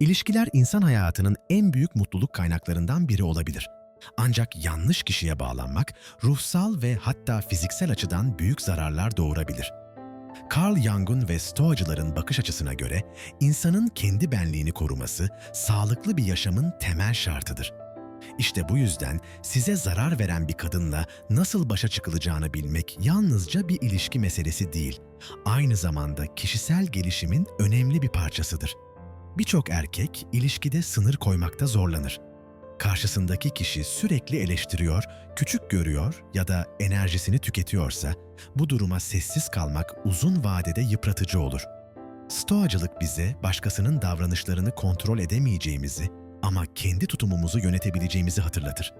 İlişkiler insan hayatının en büyük mutluluk kaynaklarından biri olabilir. Ancak yanlış kişiye bağlanmak ruhsal ve hatta fiziksel açıdan büyük zararlar doğurabilir. Carl Jung'un ve Stoacıların bakış açısına göre insanın kendi benliğini koruması sağlıklı bir yaşamın temel şartıdır. İşte bu yüzden size zarar veren bir kadınla nasıl başa çıkılacağını bilmek yalnızca bir ilişki meselesi değil, aynı zamanda kişisel gelişimin önemli bir parçasıdır. Birçok erkek ilişkide sınır koymakta zorlanır. Karşısındaki kişi sürekli eleştiriyor, küçük görüyor ya da enerjisini tüketiyorsa bu duruma sessiz kalmak uzun vadede yıpratıcı olur. Stoacılık bize başkasının davranışlarını kontrol edemeyeceğimizi ama kendi tutumumuzu yönetebileceğimizi hatırlatır.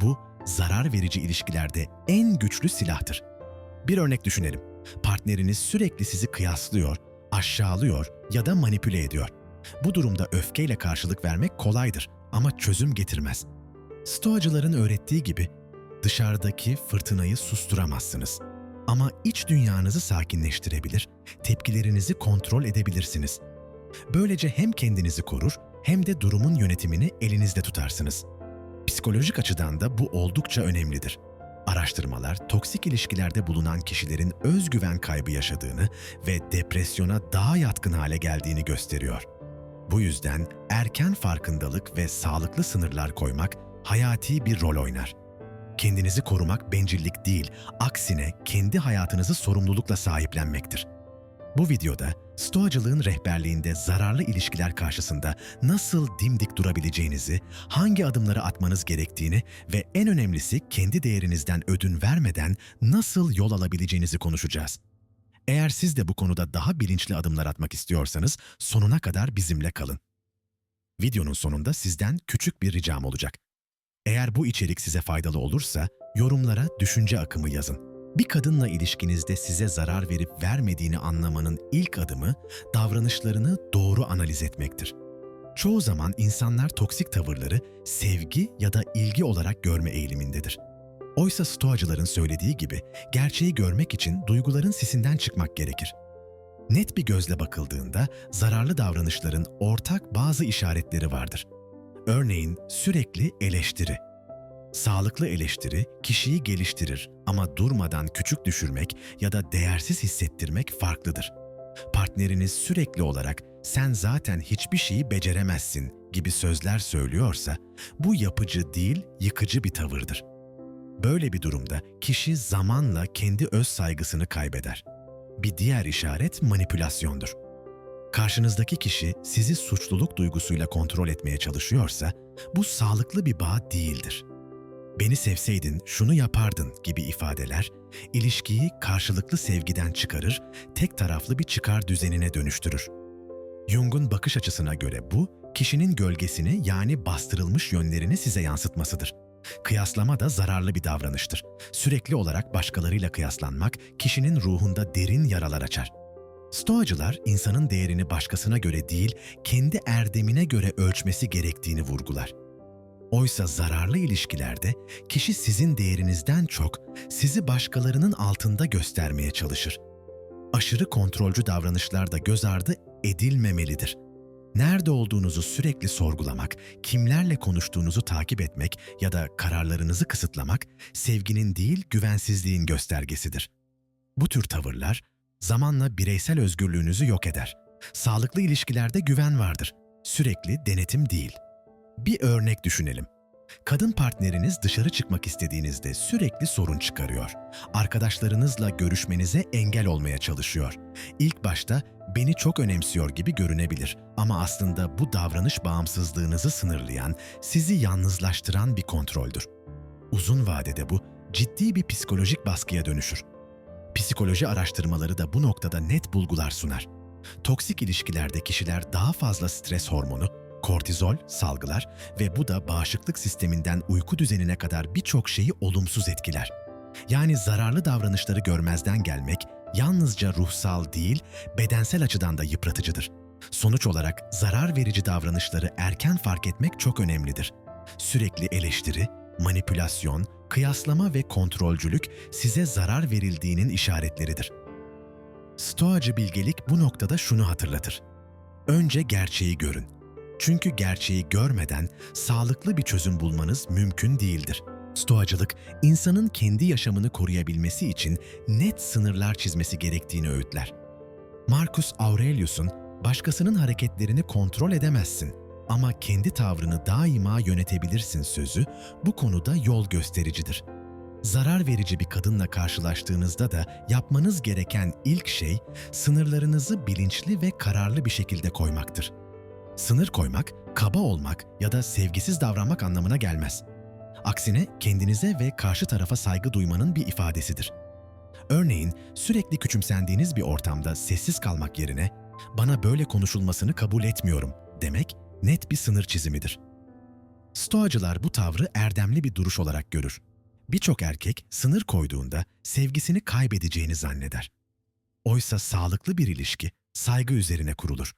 Bu zarar verici ilişkilerde en güçlü silahtır. Bir örnek düşünelim. Partneriniz sürekli sizi kıyaslıyor, aşağılıyor ya da manipüle ediyor. Bu durumda öfkeyle karşılık vermek kolaydır ama çözüm getirmez. Stoacıların öğrettiği gibi dışarıdaki fırtınayı susturamazsınız. Ama iç dünyanızı sakinleştirebilir, tepkilerinizi kontrol edebilirsiniz. Böylece hem kendinizi korur hem de durumun yönetimini elinizde tutarsınız. Psikolojik açıdan da bu oldukça önemlidir. Araştırmalar toksik ilişkilerde bulunan kişilerin özgüven kaybı yaşadığını ve depresyona daha yatkın hale geldiğini gösteriyor. Bu yüzden erken farkındalık ve sağlıklı sınırlar koymak hayati bir rol oynar. Kendinizi korumak bencillik değil, aksine kendi hayatınızı sorumlulukla sahiplenmektir. Bu videoda Stoacılığın rehberliğinde zararlı ilişkiler karşısında nasıl dimdik durabileceğinizi, hangi adımları atmanız gerektiğini ve en önemlisi kendi değerinizden ödün vermeden nasıl yol alabileceğinizi konuşacağız. Eğer siz de bu konuda daha bilinçli adımlar atmak istiyorsanız sonuna kadar bizimle kalın. Videonun sonunda sizden küçük bir ricam olacak. Eğer bu içerik size faydalı olursa yorumlara düşünce akımı yazın. Bir kadınla ilişkinizde size zarar verip vermediğini anlamanın ilk adımı davranışlarını doğru analiz etmektir. Çoğu zaman insanlar toksik tavırları sevgi ya da ilgi olarak görme eğilimindedir. Oysa stoacıların söylediği gibi gerçeği görmek için duyguların sisinden çıkmak gerekir. Net bir gözle bakıldığında zararlı davranışların ortak bazı işaretleri vardır. Örneğin sürekli eleştiri. Sağlıklı eleştiri kişiyi geliştirir ama durmadan küçük düşürmek ya da değersiz hissettirmek farklıdır. Partneriniz sürekli olarak sen zaten hiçbir şeyi beceremezsin gibi sözler söylüyorsa bu yapıcı değil, yıkıcı bir tavırdır. Böyle bir durumda kişi zamanla kendi öz saygısını kaybeder. Bir diğer işaret manipülasyondur. Karşınızdaki kişi sizi suçluluk duygusuyla kontrol etmeye çalışıyorsa bu sağlıklı bir bağ değildir. Beni sevseydin şunu yapardın gibi ifadeler ilişkiyi karşılıklı sevgiden çıkarır, tek taraflı bir çıkar düzenine dönüştürür. Jung'un bakış açısına göre bu, kişinin gölgesini yani bastırılmış yönlerini size yansıtmasıdır. Kıyaslama da zararlı bir davranıştır. Sürekli olarak başkalarıyla kıyaslanmak kişinin ruhunda derin yaralar açar. Stoacılar insanın değerini başkasına göre değil, kendi erdemine göre ölçmesi gerektiğini vurgular. Oysa zararlı ilişkilerde kişi sizin değerinizden çok sizi başkalarının altında göstermeye çalışır. Aşırı kontrolcü davranışlar da göz ardı edilmemelidir. Nerede olduğunuzu sürekli sorgulamak, kimlerle konuştuğunuzu takip etmek ya da kararlarınızı kısıtlamak sevginin değil güvensizliğin göstergesidir. Bu tür tavırlar zamanla bireysel özgürlüğünüzü yok eder. Sağlıklı ilişkilerde güven vardır. Sürekli denetim değil. Bir örnek düşünelim. Kadın partneriniz dışarı çıkmak istediğinizde sürekli sorun çıkarıyor. Arkadaşlarınızla görüşmenize engel olmaya çalışıyor. İlk başta beni çok önemsiyor gibi görünebilir ama aslında bu davranış bağımsızlığınızı sınırlayan, sizi yalnızlaştıran bir kontroldür. Uzun vadede bu ciddi bir psikolojik baskıya dönüşür. Psikoloji araştırmaları da bu noktada net bulgular sunar. Toksik ilişkilerde kişiler daha fazla stres hormonu, kortizol salgılar ve bu da bağışıklık sisteminden uyku düzenine kadar birçok şeyi olumsuz etkiler. Yani zararlı davranışları görmezden gelmek yalnızca ruhsal değil, bedensel açıdan da yıpratıcıdır. Sonuç olarak zarar verici davranışları erken fark etmek çok önemlidir. Sürekli eleştiri, manipülasyon, kıyaslama ve kontrolcülük size zarar verildiğinin işaretleridir. Stoacı bilgelik bu noktada şunu hatırlatır. Önce gerçeği görün. Çünkü gerçeği görmeden sağlıklı bir çözüm bulmanız mümkün değildir. Stoacılık, insanın kendi yaşamını koruyabilmesi için net sınırlar çizmesi gerektiğini öğütler. Marcus Aurelius'un başkasının hareketlerini kontrol edemezsin ama kendi tavrını daima yönetebilirsin sözü bu konuda yol göstericidir. Zarar verici bir kadınla karşılaştığınızda da yapmanız gereken ilk şey sınırlarınızı bilinçli ve kararlı bir şekilde koymaktır. Sınır koymak, kaba olmak ya da sevgisiz davranmak anlamına gelmez. Aksine kendinize ve karşı tarafa saygı duymanın bir ifadesidir. Örneğin sürekli küçümsendiğiniz bir ortamda sessiz kalmak yerine bana böyle konuşulmasını kabul etmiyorum demek net bir sınır çizimidir. Stoacılar bu tavrı erdemli bir duruş olarak görür. Birçok erkek sınır koyduğunda sevgisini kaybedeceğini zanneder. Oysa sağlıklı bir ilişki saygı üzerine kurulur.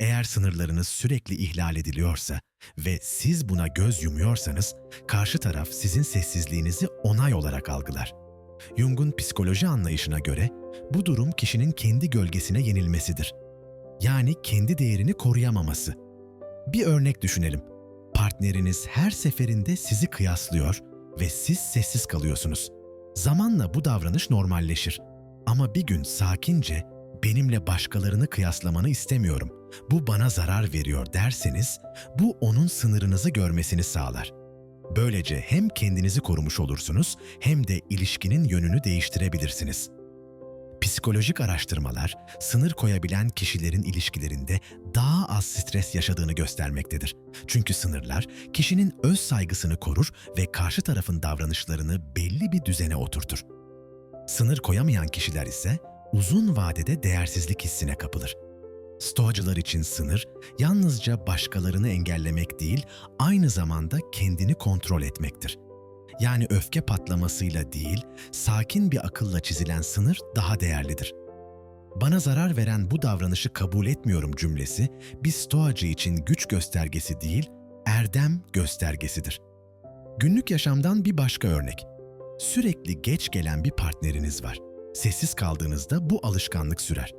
Eğer sınırlarınız sürekli ihlal ediliyorsa ve siz buna göz yumuyorsanız, karşı taraf sizin sessizliğinizi onay olarak algılar. Jung'un psikoloji anlayışına göre bu durum kişinin kendi gölgesine yenilmesidir. Yani kendi değerini koruyamaması. Bir örnek düşünelim. Partneriniz her seferinde sizi kıyaslıyor ve siz sessiz kalıyorsunuz. Zamanla bu davranış normalleşir. Ama bir gün sakince benimle başkalarını kıyaslamanı istemiyorum. Bu bana zarar veriyor derseniz bu onun sınırınızı görmesini sağlar. Böylece hem kendinizi korumuş olursunuz hem de ilişkinin yönünü değiştirebilirsiniz. Psikolojik araştırmalar sınır koyabilen kişilerin ilişkilerinde daha az stres yaşadığını göstermektedir. Çünkü sınırlar kişinin öz saygısını korur ve karşı tarafın davranışlarını belli bir düzene oturtur. Sınır koyamayan kişiler ise uzun vadede değersizlik hissine kapılır. Stoacılar için sınır yalnızca başkalarını engellemek değil, aynı zamanda kendini kontrol etmektir. Yani öfke patlamasıyla değil, sakin bir akılla çizilen sınır daha değerlidir. Bana zarar veren bu davranışı kabul etmiyorum cümlesi bir stoacı için güç göstergesi değil, erdem göstergesidir. Günlük yaşamdan bir başka örnek. Sürekli geç gelen bir partneriniz var. Sessiz kaldığınızda bu alışkanlık sürer.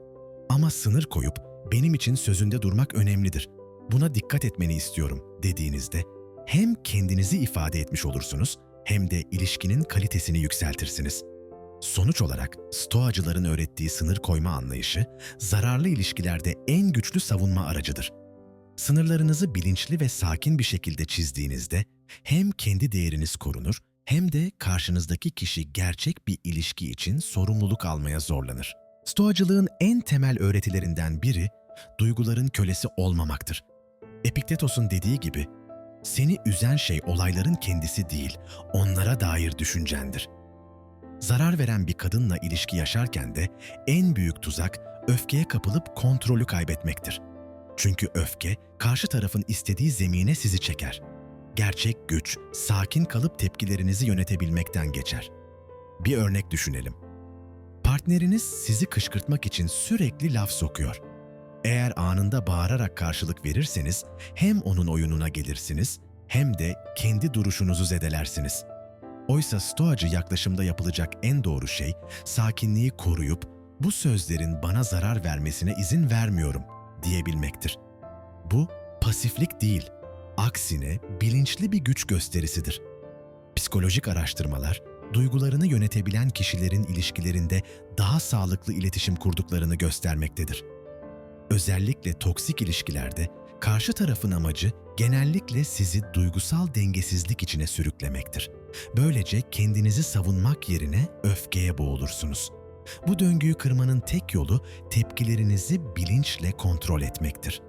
Ama sınır koyup benim için sözünde durmak önemlidir. Buna dikkat etmeni istiyorum dediğinizde hem kendinizi ifade etmiş olursunuz hem de ilişkinin kalitesini yükseltirsiniz. Sonuç olarak Stoacıların öğrettiği sınır koyma anlayışı zararlı ilişkilerde en güçlü savunma aracıdır. Sınırlarınızı bilinçli ve sakin bir şekilde çizdiğinizde hem kendi değeriniz korunur hem de karşınızdaki kişi gerçek bir ilişki için sorumluluk almaya zorlanır. Stoacılığın en temel öğretilerinden biri duyguların kölesi olmamaktır. Epiktetos'un dediği gibi, seni üzen şey olayların kendisi değil, onlara dair düşüncendir. Zarar veren bir kadınla ilişki yaşarken de en büyük tuzak öfkeye kapılıp kontrolü kaybetmektir. Çünkü öfke karşı tarafın istediği zemine sizi çeker. Gerçek güç, sakin kalıp tepkilerinizi yönetebilmekten geçer. Bir örnek düşünelim. Partneriniz sizi kışkırtmak için sürekli laf sokuyor. Eğer anında bağırarak karşılık verirseniz hem onun oyununa gelirsiniz hem de kendi duruşunuzu zedelersiniz. Oysa stoacı yaklaşımda yapılacak en doğru şey sakinliği koruyup bu sözlerin bana zarar vermesine izin vermiyorum diyebilmektir. Bu pasiflik değil, aksine bilinçli bir güç gösterisidir. Psikolojik araştırmalar duygularını yönetebilen kişilerin ilişkilerinde daha sağlıklı iletişim kurduklarını göstermektedir. Özellikle toksik ilişkilerde karşı tarafın amacı genellikle sizi duygusal dengesizlik içine sürüklemektir. Böylece kendinizi savunmak yerine öfkeye boğulursunuz. Bu döngüyü kırmanın tek yolu tepkilerinizi bilinçle kontrol etmektir.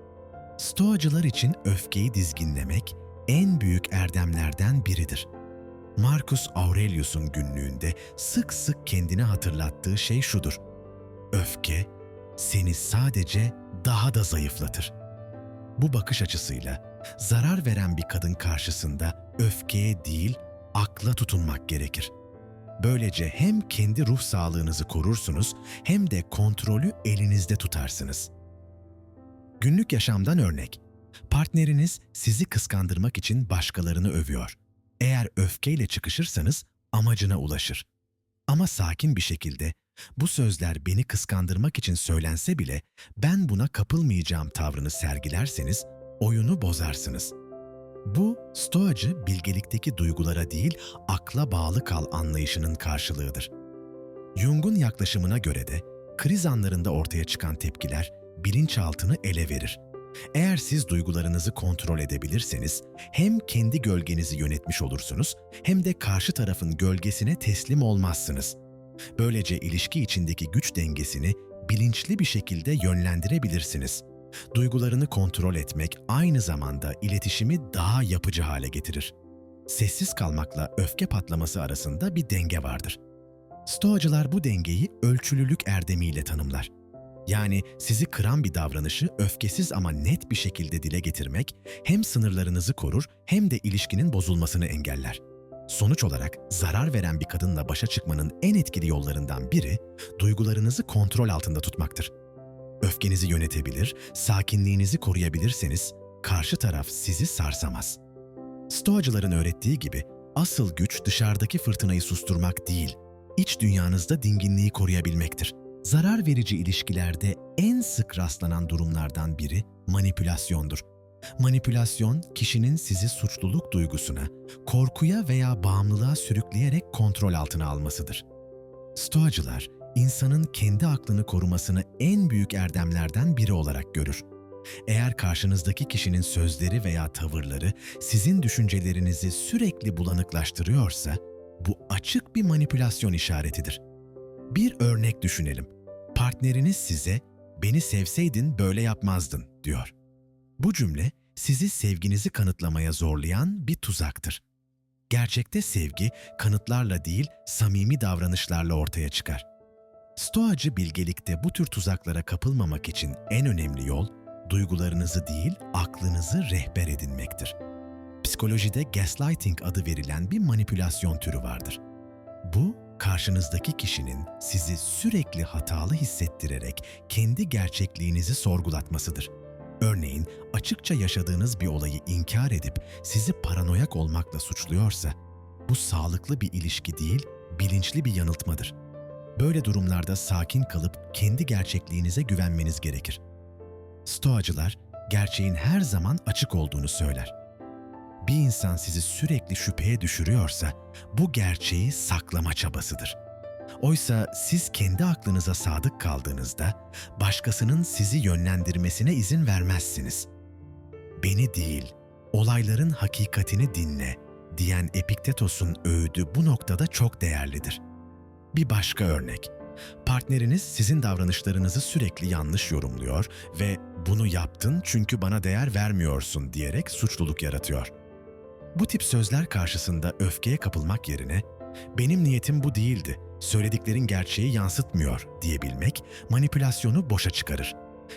Stoacılar için öfkeyi dizginlemek en büyük erdemlerden biridir. Marcus Aurelius'un günlüğünde sık sık kendine hatırlattığı şey şudur. Öfke seni sadece daha da zayıflatır. Bu bakış açısıyla zarar veren bir kadın karşısında öfkeye değil, akla tutunmak gerekir. Böylece hem kendi ruh sağlığınızı korursunuz hem de kontrolü elinizde tutarsınız. Günlük yaşamdan örnek. Partneriniz sizi kıskandırmak için başkalarını övüyor. Eğer öfkeyle çıkışırsanız amacına ulaşır. Ama sakin bir şekilde bu sözler beni kıskandırmak için söylense bile ben buna kapılmayacağım tavrını sergilerseniz oyunu bozarsınız. Bu, stoacı bilgelikteki duygulara değil, akla bağlı kal anlayışının karşılığıdır. Jung'un yaklaşımına göre de kriz anlarında ortaya çıkan tepkiler bilinçaltını ele verir. Eğer siz duygularınızı kontrol edebilirseniz hem kendi gölgenizi yönetmiş olursunuz hem de karşı tarafın gölgesine teslim olmazsınız. Böylece ilişki içindeki güç dengesini bilinçli bir şekilde yönlendirebilirsiniz. Duygularını kontrol etmek aynı zamanda iletişimi daha yapıcı hale getirir. Sessiz kalmakla öfke patlaması arasında bir denge vardır. Stoacılar bu dengeyi ölçülülük erdemiyle tanımlar. Yani sizi kıran bir davranışı öfkesiz ama net bir şekilde dile getirmek hem sınırlarınızı korur hem de ilişkinin bozulmasını engeller. Sonuç olarak zarar veren bir kadınla başa çıkmanın en etkili yollarından biri duygularınızı kontrol altında tutmaktır. Öfkenizi yönetebilir, sakinliğinizi koruyabilirseniz karşı taraf sizi sarsamaz. Stoacıların öğrettiği gibi asıl güç dışarıdaki fırtınayı susturmak değil, iç dünyanızda dinginliği koruyabilmektir. Zarar verici ilişkilerde en sık rastlanan durumlardan biri manipülasyondur. Manipülasyon, kişinin sizi suçluluk duygusuna, korkuya veya bağımlılığa sürükleyerek kontrol altına almasıdır. Stoacılar, insanın kendi aklını korumasını en büyük erdemlerden biri olarak görür. Eğer karşınızdaki kişinin sözleri veya tavırları sizin düşüncelerinizi sürekli bulanıklaştırıyorsa, bu açık bir manipülasyon işaretidir. Bir örnek düşünelim. Partneriniz size "Beni sevseydin böyle yapmazdın." diyor. Bu cümle sizi sevginizi kanıtlamaya zorlayan bir tuzaktır. Gerçekte sevgi kanıtlarla değil, samimi davranışlarla ortaya çıkar. Stoacı bilgelikte bu tür tuzaklara kapılmamak için en önemli yol, duygularınızı değil, aklınızı rehber edinmektir. Psikolojide gaslighting adı verilen bir manipülasyon türü vardır. Bu, karşınızdaki kişinin sizi sürekli hatalı hissettirerek kendi gerçekliğinizi sorgulatmasıdır. Örneğin açıkça yaşadığınız bir olayı inkar edip sizi paranoyak olmakla suçluyorsa, bu sağlıklı bir ilişki değil, bilinçli bir yanıltmadır. Böyle durumlarda sakin kalıp kendi gerçekliğinize güvenmeniz gerekir. Stoacılar, gerçeğin her zaman açık olduğunu söyler. Bir insan sizi sürekli şüpheye düşürüyorsa, bu gerçeği saklama çabasıdır. Oysa siz kendi aklınıza sadık kaldığınızda, başkasının sizi yönlendirmesine izin vermezsiniz. Beni değil, olayların hakikatini dinle diyen Epiktetos'un öğüdü bu noktada çok değerlidir. Bir başka örnek. Partneriniz sizin davranışlarınızı sürekli yanlış yorumluyor ve bunu yaptın çünkü bana değer vermiyorsun diyerek suçluluk yaratıyor. Bu tip sözler karşısında öfkeye kapılmak yerine benim niyetim bu değildi, söylediklerin gerçeği yansıtmıyor diyebilmek manipülasyonu boşa çıkarır.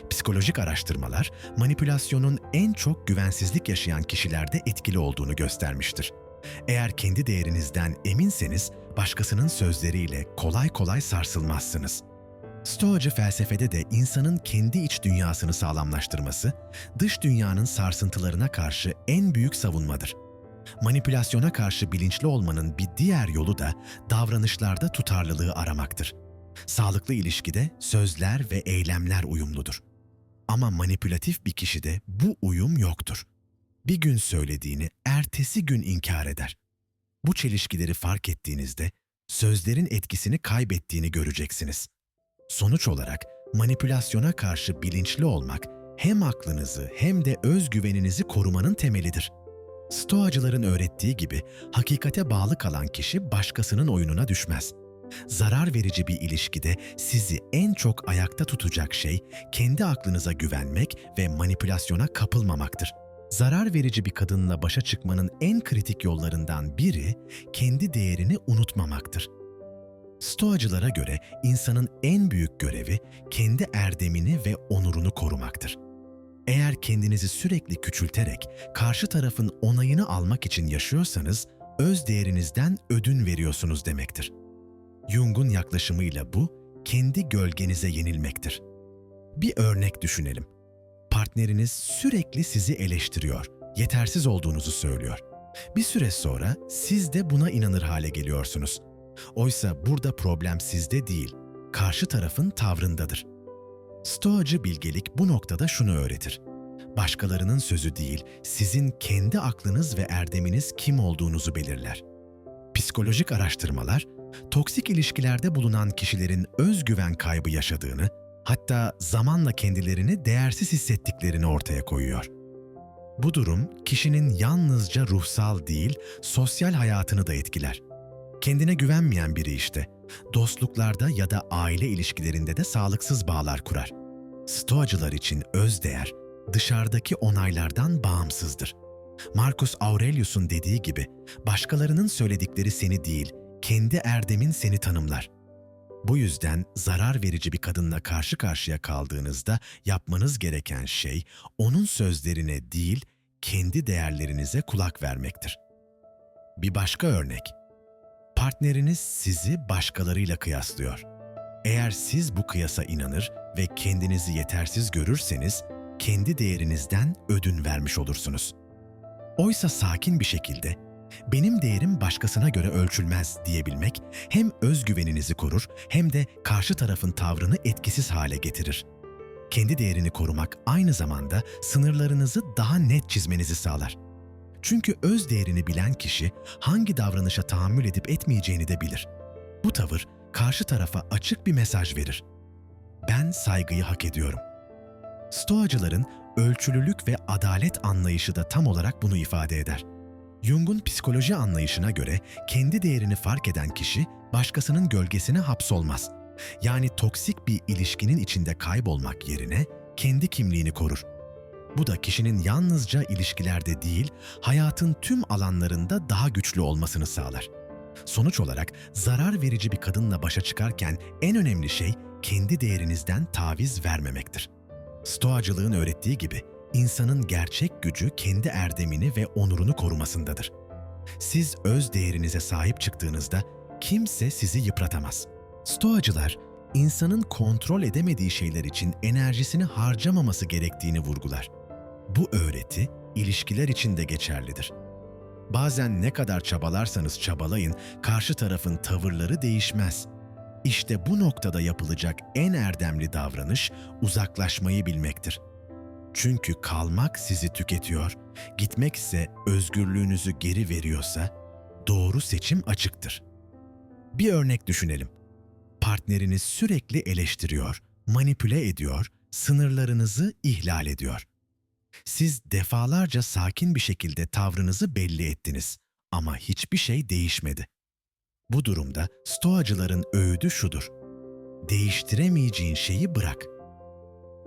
Psikolojik araştırmalar manipülasyonun en çok güvensizlik yaşayan kişilerde etkili olduğunu göstermiştir. Eğer kendi değerinizden eminseniz başkasının sözleriyle kolay kolay sarsılmazsınız. Stoacı felsefede de insanın kendi iç dünyasını sağlamlaştırması, dış dünyanın sarsıntılarına karşı en büyük savunmadır. Manipülasyona karşı bilinçli olmanın bir diğer yolu da davranışlarda tutarlılığı aramaktır. Sağlıklı ilişkide sözler ve eylemler uyumludur. Ama manipülatif bir kişide bu uyum yoktur. Bir gün söylediğini ertesi gün inkar eder. Bu çelişkileri fark ettiğinizde sözlerin etkisini kaybettiğini göreceksiniz. Sonuç olarak manipülasyona karşı bilinçli olmak hem aklınızı hem de özgüveninizi korumanın temelidir. Stoacıların öğrettiği gibi hakikate bağlı kalan kişi başkasının oyununa düşmez. Zarar verici bir ilişkide sizi en çok ayakta tutacak şey kendi aklınıza güvenmek ve manipülasyona kapılmamaktır. Zarar verici bir kadınla başa çıkmanın en kritik yollarından biri kendi değerini unutmamaktır. Stoacılara göre insanın en büyük görevi kendi erdemini ve onurunu korumaktır. Eğer kendinizi sürekli küçülterek karşı tarafın onayını almak için yaşıyorsanız öz değerinizden ödün veriyorsunuz demektir. Jung'un yaklaşımıyla bu kendi gölgenize yenilmektir. Bir örnek düşünelim. Partneriniz sürekli sizi eleştiriyor, yetersiz olduğunuzu söylüyor. Bir süre sonra siz de buna inanır hale geliyorsunuz. Oysa burada problem sizde değil, karşı tarafın tavrındadır. Stoacı bilgelik bu noktada şunu öğretir. başkalarının sözü değil, sizin kendi aklınız ve erdeminiz kim olduğunuzu belirler. Psikolojik araştırmalar, toksik ilişkilerde bulunan kişilerin özgüven kaybı yaşadığını, hatta zamanla kendilerini değersiz hissettiklerini ortaya koyuyor. Bu durum kişinin yalnızca ruhsal değil, sosyal hayatını da etkiler. Kendine güvenmeyen biri işte, dostluklarda ya da aile ilişkilerinde de sağlıksız bağlar kurar. Stoacılar için özdeğer, dışarıdaki onaylardan bağımsızdır. Marcus Aurelius'un dediği gibi, başkalarının söyledikleri seni değil, kendi erdemin seni tanımlar. Bu yüzden zarar verici bir kadınla karşı karşıya kaldığınızda yapmanız gereken şey onun sözlerine değil, kendi değerlerinize kulak vermektir. Bir başka örnek. Partneriniz sizi başkalarıyla kıyaslıyor. Eğer siz bu kıyasa inanır ve kendinizi yetersiz görürseniz, kendi değerinizden ödün vermiş olursunuz. Oysa sakin bir şekilde benim değerim başkasına göre ölçülmez diyebilmek hem özgüveninizi korur hem de karşı tarafın tavrını etkisiz hale getirir. Kendi değerini korumak aynı zamanda sınırlarınızı daha net çizmenizi sağlar. Çünkü öz değerini bilen kişi hangi davranışa tahammül edip etmeyeceğini de bilir. Bu tavır karşı tarafa açık bir mesaj verir. Ben saygıyı hak ediyorum. Stoacıların ölçülülük ve adalet anlayışı da tam olarak bunu ifade eder. Jung'un psikoloji anlayışına göre kendi değerini fark eden kişi başkasının gölgesine hapsolmaz. Yani toksik bir ilişkinin içinde kaybolmak yerine kendi kimliğini korur. Bu da kişinin yalnızca ilişkilerde değil, hayatın tüm alanlarında daha güçlü olmasını sağlar. Sonuç olarak zarar verici bir kadınla başa çıkarken en önemli şey kendi değerinizden taviz vermemektir. Stoacılığın öğrettiği gibi insanın gerçek gücü kendi erdemini ve onurunu korumasındadır. Siz öz değerinize sahip çıktığınızda kimse sizi yıpratamaz. Stoacılar, insanın kontrol edemediği şeyler için enerjisini harcamaması gerektiğini vurgular. Bu öğreti ilişkiler için de geçerlidir. Bazen ne kadar çabalarsanız çabalayın, karşı tarafın tavırları değişmez. İşte bu noktada yapılacak en erdemli davranış uzaklaşmayı bilmektir. Çünkü kalmak sizi tüketiyor, gitmek ise özgürlüğünüzü geri veriyorsa doğru seçim açıktır. Bir örnek düşünelim. Partneriniz sürekli eleştiriyor, manipüle ediyor, sınırlarınızı ihlal ediyor. Siz defalarca sakin bir şekilde tavrınızı belli ettiniz ama hiçbir şey değişmedi. Bu durumda stoacıların öğüdü şudur. Değiştiremeyeceğin şeyi bırak.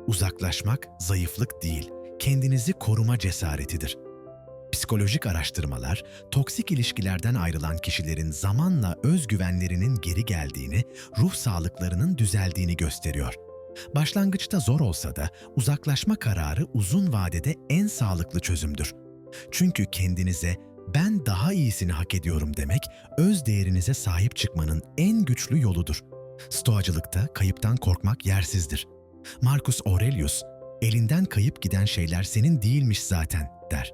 Uzaklaşmak zayıflık değil, kendinizi koruma cesaretidir. Psikolojik araştırmalar, toksik ilişkilerden ayrılan kişilerin zamanla özgüvenlerinin geri geldiğini, ruh sağlıklarının düzeldiğini gösteriyor. Başlangıçta zor olsa da uzaklaşma kararı uzun vadede en sağlıklı çözümdür. Çünkü kendinize ben daha iyisini hak ediyorum demek öz değerinize sahip çıkmanın en güçlü yoludur. Stoacılıkta kayıptan korkmak yersizdir. Marcus Aurelius, elinden kayıp giden şeyler senin değilmiş zaten der.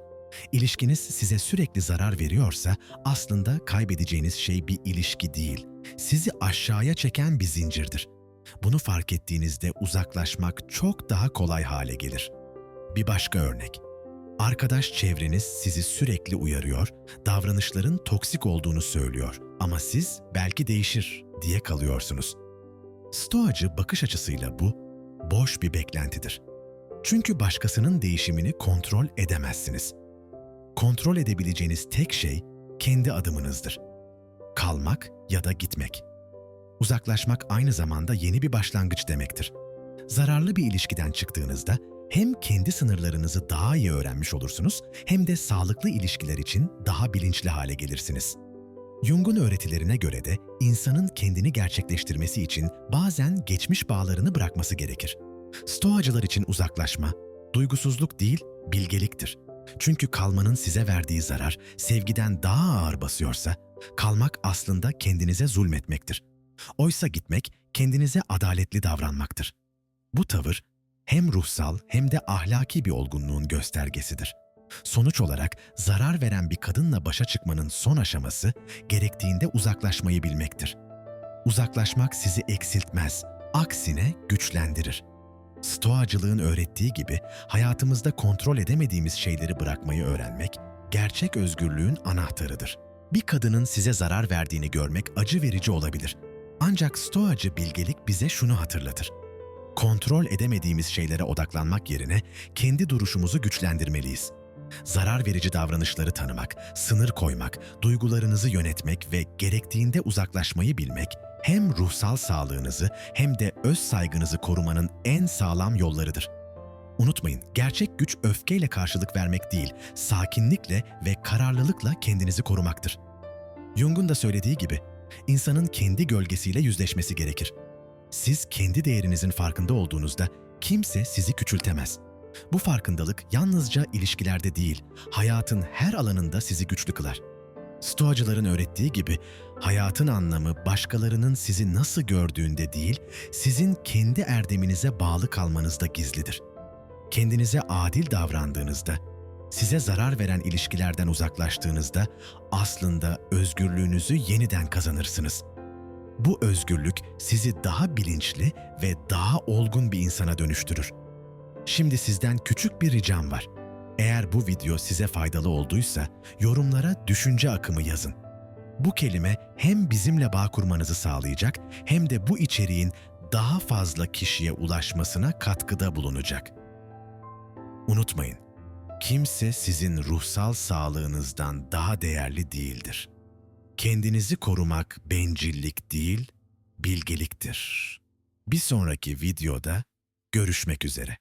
İlişkiniz size sürekli zarar veriyorsa aslında kaybedeceğiniz şey bir ilişki değil, sizi aşağıya çeken bir zincirdir. Bunu fark ettiğinizde uzaklaşmak çok daha kolay hale gelir. Bir başka örnek. Arkadaş çevreniz sizi sürekli uyarıyor, davranışların toksik olduğunu söylüyor ama siz belki değişir diye kalıyorsunuz. Stoacı bakış açısıyla bu boş bir beklentidir. Çünkü başkasının değişimini kontrol edemezsiniz. Kontrol edebileceğiniz tek şey kendi adımınızdır. Kalmak ya da gitmek. Uzaklaşmak aynı zamanda yeni bir başlangıç demektir. Zararlı bir ilişkiden çıktığınızda hem kendi sınırlarınızı daha iyi öğrenmiş olursunuz hem de sağlıklı ilişkiler için daha bilinçli hale gelirsiniz. Jung'un öğretilerine göre de insanın kendini gerçekleştirmesi için bazen geçmiş bağlarını bırakması gerekir. Stoacılar için uzaklaşma, duygusuzluk değil, bilgeliktir. Çünkü kalmanın size verdiği zarar sevgiden daha ağır basıyorsa, kalmak aslında kendinize zulmetmektir. Oysa gitmek kendinize adaletli davranmaktır. Bu tavır hem ruhsal hem de ahlaki bir olgunluğun göstergesidir. Sonuç olarak zarar veren bir kadınla başa çıkmanın son aşaması gerektiğinde uzaklaşmayı bilmektir. Uzaklaşmak sizi eksiltmez, aksine güçlendirir. Stoacılığın öğrettiği gibi hayatımızda kontrol edemediğimiz şeyleri bırakmayı öğrenmek gerçek özgürlüğün anahtarıdır. Bir kadının size zarar verdiğini görmek acı verici olabilir. Ancak stoacı bilgelik bize şunu hatırlatır. Kontrol edemediğimiz şeylere odaklanmak yerine kendi duruşumuzu güçlendirmeliyiz. Zarar verici davranışları tanımak, sınır koymak, duygularınızı yönetmek ve gerektiğinde uzaklaşmayı bilmek hem ruhsal sağlığınızı hem de öz saygınızı korumanın en sağlam yollarıdır. Unutmayın, gerçek güç öfkeyle karşılık vermek değil, sakinlikle ve kararlılıkla kendinizi korumaktır. Jung'un da söylediği gibi, insanın kendi gölgesiyle yüzleşmesi gerekir. Siz kendi değerinizin farkında olduğunuzda kimse sizi küçültemez. Bu farkındalık yalnızca ilişkilerde değil, hayatın her alanında sizi güçlü kılar. Stoacıların öğrettiği gibi hayatın anlamı başkalarının sizi nasıl gördüğünde değil, sizin kendi erdeminize bağlı kalmanızda gizlidir. Kendinize adil davrandığınızda, size zarar veren ilişkilerden uzaklaştığınızda aslında özgürlüğünüzü yeniden kazanırsınız. Bu özgürlük sizi daha bilinçli ve daha olgun bir insana dönüştürür. Şimdi sizden küçük bir ricam var. Eğer bu video size faydalı olduysa yorumlara düşünce akımı yazın. Bu kelime hem bizimle bağ kurmanızı sağlayacak hem de bu içeriğin daha fazla kişiye ulaşmasına katkıda bulunacak. Unutmayın, kimse sizin ruhsal sağlığınızdan daha değerli değildir. Kendinizi korumak bencillik değil, bilgeliktir. Bir sonraki videoda görüşmek üzere.